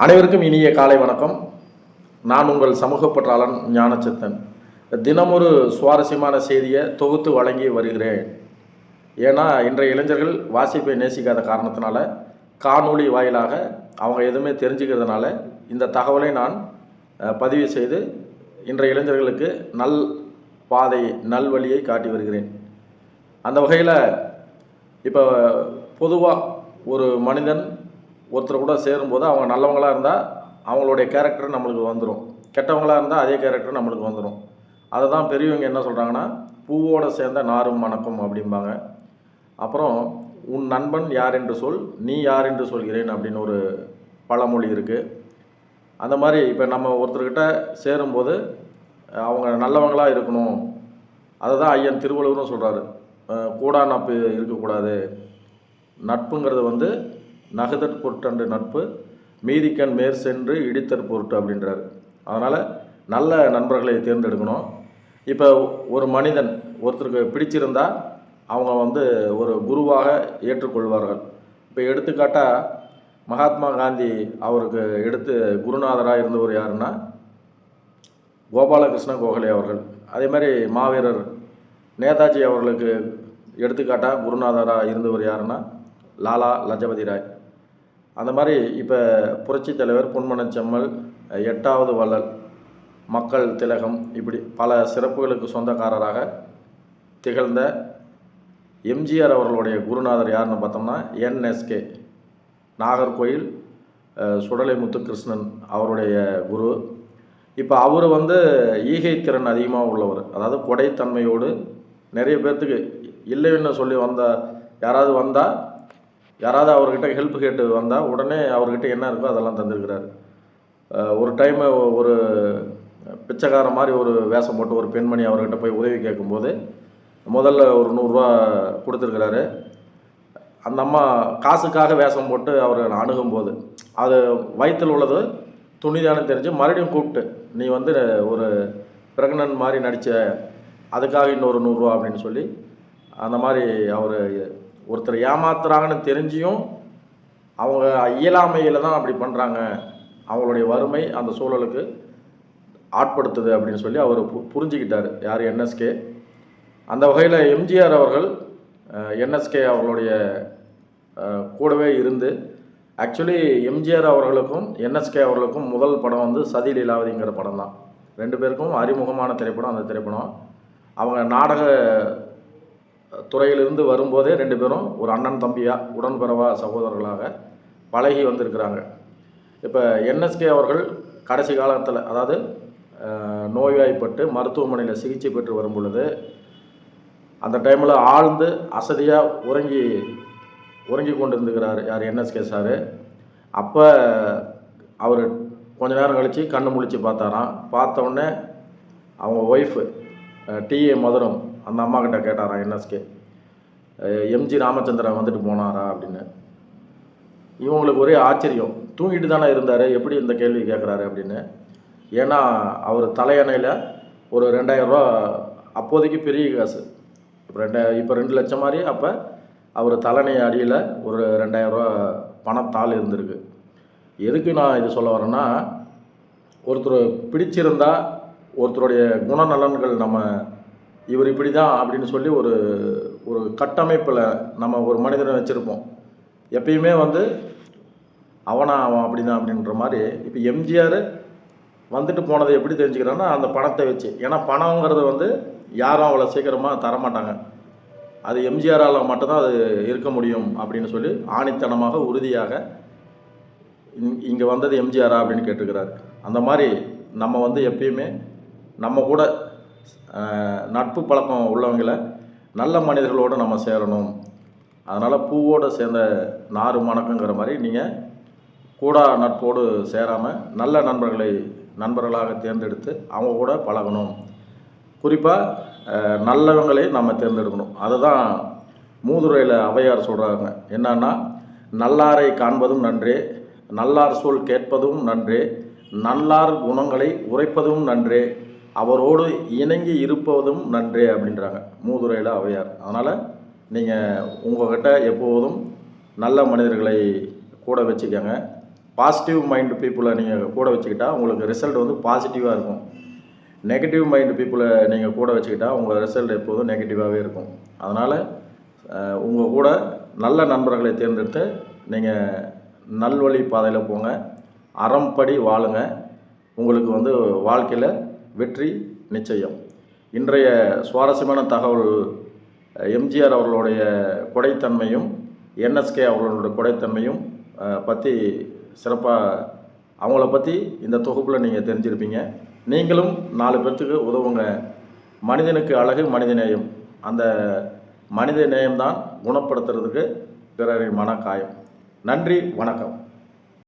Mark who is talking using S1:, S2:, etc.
S1: அனைவருக்கும் இனிய காலை வணக்கம். நான் உங்கள் சமூக பற்றாளன் ஞானச்சித்தன் தினமொரு சுவாரஸ்யமான செய்தியை தொகுத்து வழங்கி வருகிறேன். ஏன்னா இன்றைய இளைஞர்கள் வாசிப்பை நேசிக்காத காரணத்தினால காணொளி வாயிலாக அவங்க எதுவுமே தெரிஞ்சுக்கிறதுனால இந்த தகவலை நான் பதிவு செய்து இன்றைய இளைஞர்களுக்கு நல் பாதை நல்வழியை காட்டி வருகிறேன். அந்த வகையில் இப்போ பொதுவாக ஒரு மனிதன் ஒருத்தர் கூட சேரும்போது அவங்க நல்லவங்களாக இருந்தால் அவங்களுடைய கேரக்டர் நம்மளுக்கு வந்துடும் கெட்டவங்களாக இருந்தால் அதே கேரக்டர் நம்மளுக்கு வந்துடும் அதை தான் பெரியவங்க என்ன சொல்கிறாங்கன்னா பூவோடு சேர்ந்த நாரும் மணக்கும் அப்படிம்பாங்க. அப்புறம் உன் நண்பன் யார் என்று சொல் நீ யார் என்று சொல்கிறேன் அப்படின்னு ஒரு பழமொழி இருக்குது அந்த மாதிரி இப்போ நம்ம ஒருத்தர்கிட்ட சேரும்போது அவங்க நல்லவங்களாக இருக்கணும். அதை தான் ஐயன் திருவள்ளுவரும் சொல்கிறாரு கூடா நட்பு இருக்கக்கூடாது. நட்புங்கிறது வந்து நகதற் பொருட்டன்று நட்பு மீதிக்கண் மேற் சென்று இடித்தற் பொருட்டு அப்படின்றார். அதனால் நல்ல நண்பர்களை தேர்ந்தெடுக்கணும். இப்போ ஒரு மனிதன் ஒருத்தருக்கு பிடிச்சிருந்தா அவங்க வந்து ஒரு குருவாக ஏற்றுக்கொள்வார்கள். இப்போ எடுத்துக்காட்டால் மகாத்மா காந்தி அவருக்கு எடுத்து குருநாதராக இருந்தவர் யாருன்னா கோபாலகிருஷ்ண கோகலே அவர்கள். அதே மாதிரி மாவீரர் நேதாஜி அவர்களுக்கு எடுத்துக்காட்டாக குருநாதராக இருந்தவர் யாருன்னா லாலா லஜபதி ராய். அந்த மாதிரி இப்போ புரட்சித் தலைவர் பொன்மனச் செம்மல் எட்டாவது வள்ளல் மக்கள் திலகம் இப்படி பல சிறப்புகளுக்கு சொந்தக்காரராக திகழ்ந்த எம்ஜிஆர் அவர்களுடைய குருநாதர் யாருன்னு பார்த்தோம்னா என்எஸ்கே. நாகர்கோயில் சுடலை முத்துகிருஷ்ணன் அவருடைய குரு. இப்போ அவர் வந்து ஈகை திறன் அதிகமாக உள்ளவர். அதாவது கொடைத்தன்மையோடு நிறைய பேர்த்துக்கு இல்லைன்னு சொல்லி வந்த யாராவது வந்தால் யாராவது அவர்கிட்ட ஹெல்ப் கேட்டு வந்தால் உடனே அவர்கிட்ட என்ன இருக்கோ அதெல்லாம் தந்திருக்கிறாரு. ஒரு டைம் ஒரு பிச்சைக்கார மாதிரி ஒரு வேஷம் போட்டு ஒரு பெண்மணி அவர்கிட்ட போய் உதவி கேட்கும்போது முதல்ல ஒரு நூறுரூவா கொடுத்துருக்கிறாரு. அந்த அம்மா காசுக்காக வேஷம் போட்டு அவர் அணுகும்போது அது வயிற்றில் உள்ளது துணிதானு தெரிஞ்சு மறுபடியும் கூப்பிட்டு நீ வந்து ஒரு பிரெக்னன்ட் மாதிரி நடித்த அதுக்காக இன்னொரு நூறுரூவா அப்படின்னு சொல்லி அந்த மாதிரி அவர் ஒருத்தர் ஏமாத்துறாங்கன்னு தெரிஞ்சியும் அவங்க இயலாமையில் தான் அப்படி பண்ணுறாங்க அவங்களுடைய வறுமை அந்த சூழலுக்கு ஆட்படுத்துது அப்படின்னு சொல்லி அவர் பு புரிஞ்சுக்கிட்டார். யார்? என்எஸ்கே. அந்த வகையில் எம்ஜிஆர் அவர்கள் என்எஸ்கே அவர்களுடைய கூடவே இருந்து ஆக்சுவலி எம்ஜிஆர் அவர்களுக்கும் என்எஸ்கே அவர்களுக்கும் முதல் படம் வந்து சதி லீலாவதிங்கிற படம் தான் ரெண்டு பேருக்கும் அறிமுகமான திரைப்படம் அந்த திரைப்படம். அவங்க நாடக துறையிலிருந்து வரும்போதே ரெண்டு பேரும் ஒரு அண்ணன் தம்பியாக உடன்பிறவா சகோதரர்களாக பழகி வந்திருக்கிறாங்க. இப்போ என்எஸ்கே அவர்கள் கடைசி காலத்தில் அதாவது நோய்வாய்ப்பட்டு மருத்துவமனையில் சிகிச்சை பெற்று வரும் பொழுது அந்த டைமில் ஆழ்ந்து அசதியாக உறங்கி உறங்கி கொண்டு இருந்துக்கிறார் யார் என்எஸ்கே சார் அப்போ அவர் கொஞ்ச நேரம் கழித்து கண்ணு முழிச்சு பார்த்தாராம். பார்த்தோன்னே அவங்க ஒய்ஃபு டிஏ மதுரம் அந்த அம்மா கிட்ட கேட்டாராம் என்எஸ்கே? எம்ஜி ராமச்சந்திரன் வந்துட்டு போனாரா? அப்படின்னு. இவங்களுக்கு ஒரே ஆச்சரியம். தூங்கிட்டு தானே இருந்தார் எப்படி இந்த கேள்வி கேட்குறாரு அப்படின்னு. ஏன்னா அவர் தலையணையில் ஒரு ரெண்டாயிரம் ரூபா அப்போதைக்கு பெரிய காசு. இப்போ ரெண்ட இப்போ ரெண்டு லட்சம் மாதிரி அப்போ அவர் தலையணை அடியில் ஒரு ரெண்டாயிரரூவா பணத்தாள் இருந்திருக்கு. எதுக்கு நான் இது சொல்ல வரேன்னா ஒருத்தர் பிடிச்சிருந்தால் ஒருத்தருடைய குணநலன்கள் நம்ம இவர் இப்படி தான் அப்படின்னு சொல்லி ஒரு ஒரு கட்டமைப்பில் நம்ம ஒரு மனிதனை வச்சுருப்போம். எப்பயுமே வந்து அவனா அவன் அப்படி தான் அப்படின்ற மாதிரி இப்போ எம்ஜிஆர் வந்துட்டு போனதை எப்படி தெரிஞ்சுக்கிறான்னா அந்த பணத்தை வச்சு. ஏன்னா பணங்கிறது வந்து யாரும் அவ்வளோ சீக்கிரமாக தரமாட்டாங்க. அது எம்ஜிஆரால் மட்டும்தான் அது இருக்க முடியும் அப்படின்னு சொல்லி ஆணித்தனமாக உறுதியாக இங்கே வந்தது எம்ஜிஆரா அப்படின்னு கேட்டிருக்கிறாரு. அந்த மாதிரி நம்ம வந்து எப்பயுமே நம்ம கூட நட்பு பழக்கம் உள்ளவங்களை நல்ல மனிதர்களோடு நம்ம சேரணும். அதனால் பூவோடு சேர்ந்த நாறு மணக்குங்கிற மாதிரி நீங்கள் கூடா நட்போடு சேராமல் நல்ல நண்பர்களை நண்பர்களாக தேர்ந்தெடுத்து அவங்க கூட பழகணும். குறிப்பாக நல்லவங்களை நம்ம தேர்ந்தெடுக்கணும். அதுதான் மூதுரையில் அவையார் சொல்கிறாங்க என்னன்னா நல்லாரை காண்பதும் நன்றே நல்லார் சொல் கேட்பதும் நன்றே நல்லார் குணங்களை உரைப்பதும் நன்றே அவரோடு இணங்கி இருப்பதும் நன்றே அப்படின்றாங்க. மூதுரையில் அவையார். அதனால் நீங்கள் உங்கள்கிட்ட எப்போதும் நல்ல மனிதர்களை கூட வச்சுக்கோங்க. பாசிட்டிவ் மைண்டு பீப்புளை நீங்கள் கூட வச்சுக்கிட்டா உங்களுக்கு ரிசல்ட் வந்து பாசிட்டிவாக இருக்கும். நெகட்டிவ் மைண்டு பீப்புளை நீங்கள் கூட வச்சுக்கிட்டா உங்கள் ரிசல்ட் எப்போதும் நெகட்டிவாகவே இருக்கும். அதனால் உங்கள் கூட நல்ல நண்பர்களை தேர்ந்தெடுத்து நீங்கள் நல்வழி பாதையில் போங்க. அறம்படி வாழுங்க. உங்களுக்கு வந்து வாழ்க்கையில் வெற்றி நிச்சயம். இன்றைய சுவாரஸ்யமான தகவல் எம்ஜிஆர் அவர்களுடைய கொடைத்தன்மையும் என்எஸ்கே அவர்களுடைய கொடைத்தன்மையும் பற்றி சிறப்பாக அவங்கள பற்றி இந்த தொகுப்பில் நீங்கள் தெரிஞ்சிருப்பீங்க. நீங்களும் நாலு பேர்த்துக்கு உதவுங்க. மனிதனுக்கு அழகு மனித நேயம். அந்த மனித நேயம்தான் குணப்படுத்துறதுக்கு பிறரின் மனக்காயம். நன்றி வணக்கம்.